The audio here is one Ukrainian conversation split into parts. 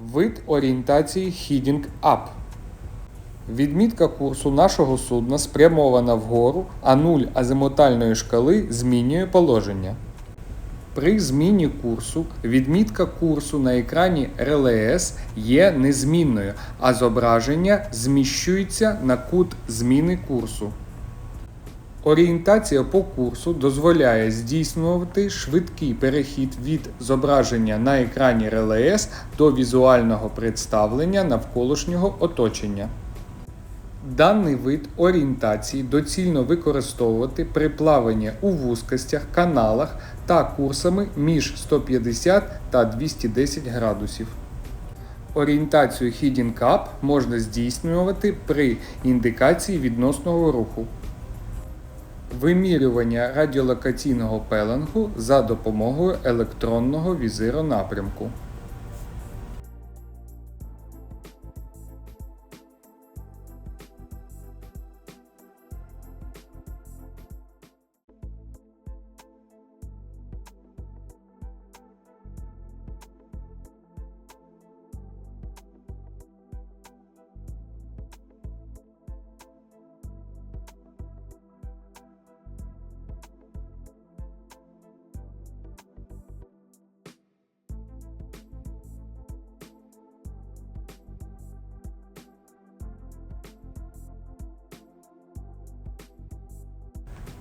Вид орієнтації Heading Up. Відмітка курсу нашого судна спрямована вгору, а нуль азимутальної шкали змінює положення. При зміні курсу відмітка курсу на екрані РЛС є незмінною, а зображення зміщується на кут зміни курсу. Орієнтація по курсу дозволяє здійснювати швидкий перехід від зображення на екрані РЛС до візуального представлення навколишнього оточення. Даний вид орієнтації доцільно використовувати при плаванні у вузькостях, каналах та курсами між 150 та 210 градусів. Орієнтацію Heading Up можна здійснювати при індикації відносного руху. Вимірювання радіолокаційного пеленгу за допомогою електронного візиронапрямку.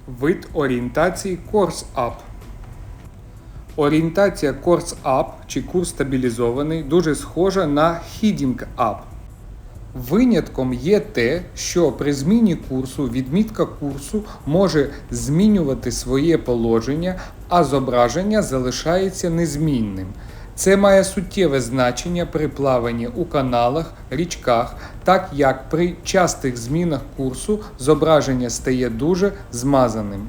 Вид орієнтації Course Up. Орієнтація Course Up чи курс стабілізований дуже схожа на Heading Up. Винятком є те, що при зміні курсу відмітка курсу може змінювати своє положення, а зображення залишається незмінним. Це має суттєве значення при плаванні у каналах, річках, так як при частих змінах курсу зображення стає дуже змазаним.